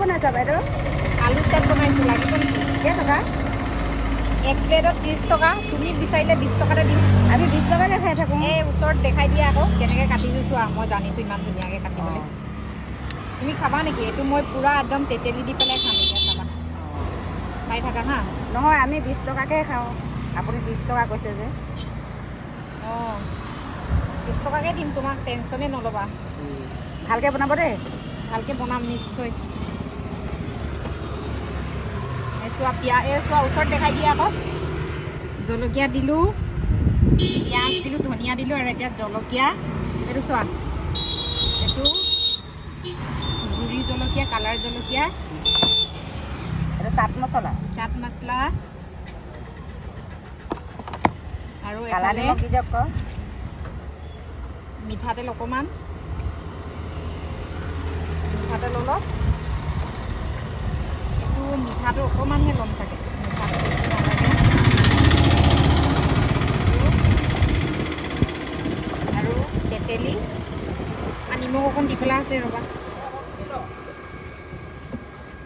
বনাইছা বাইদেউ? আলু চপ বনাইছোঁ লাগিব নেকি? কেইটকা এক প্লেটত ত্ৰিছ টকা তুমি বিচাৰিলে বিছ টকাতে দিম। আমি বিছ টকাকৈ খাই থাকোঁ। এই ওচৰত দেখাই দিয়া আকৌ কেনেকৈ কাটিছোঁ চোৱা মই জানিছোঁ ইমান ধুনীয়াকৈ কাটিবলৈ। তুমি খাবা নেকি? এইটো মই পূৰা একদম তেতেলী দি পেলাই খাম এতিয়া চাবা। চাই থাকা হা নহয় আমি বিছ টকাকৈ খাওঁ। আপুনি ত্ৰিছ টকা কৈছে যে। অঁ। বিছ টকাকৈ দিম তোমাক টেনশ্যনে নল'বা। ভালকৈ বনাব দেই। ভালকৈ বনাম নিশ্চয়। চোৱা পিঁয়াজ এই চোৱা ওচৰত দেখাই দিয়া আকৌ। জলকীয়া দিলোঁ পিঁয়াজ দিলোঁ ধনিয়া দিলোঁ আৰু এতিয়া জলকীয়া। এইটো চোৱা এইটো গুড়ি জলকীয়া কালাৰ জলকীয়া। এইটো চাট মছলা। চাট মছলা। আৰু এফালে মিঠাতেল অকণমান মিঠাতেল অলপ। satu roman nih loh sakit lalu deteli animo kok di kelas ya roba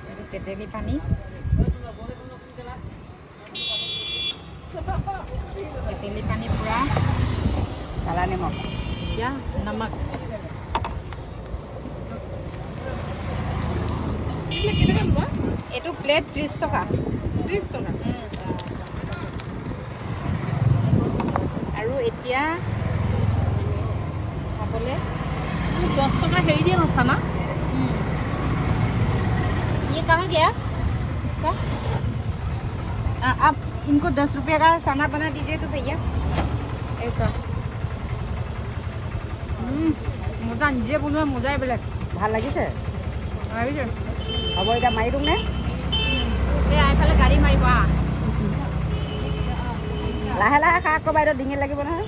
lalu deteli pani? Deteli pani pura? kalah nih ya nama এইটো প্লেট ত্ৰিছ টকা ত্ৰিছ টকা আৰু এতিয়া খাবলৈ দশ টকা হেৰি দিয়ে না চানা ये कहाँ गया इसका आ, आप इनको दस रुपये का खाना बना दीजिए तो भैया ऐसा মজা নিজে বনোৱা মজাই বেলেগ ভাল লাগিছে ভাবিছোঁ হ'ব এতিয়া মাৰি দিওঁ নে লাহে লাহে খা আকৌ বাইদেউ ডিঙিত লাগিব নহয়।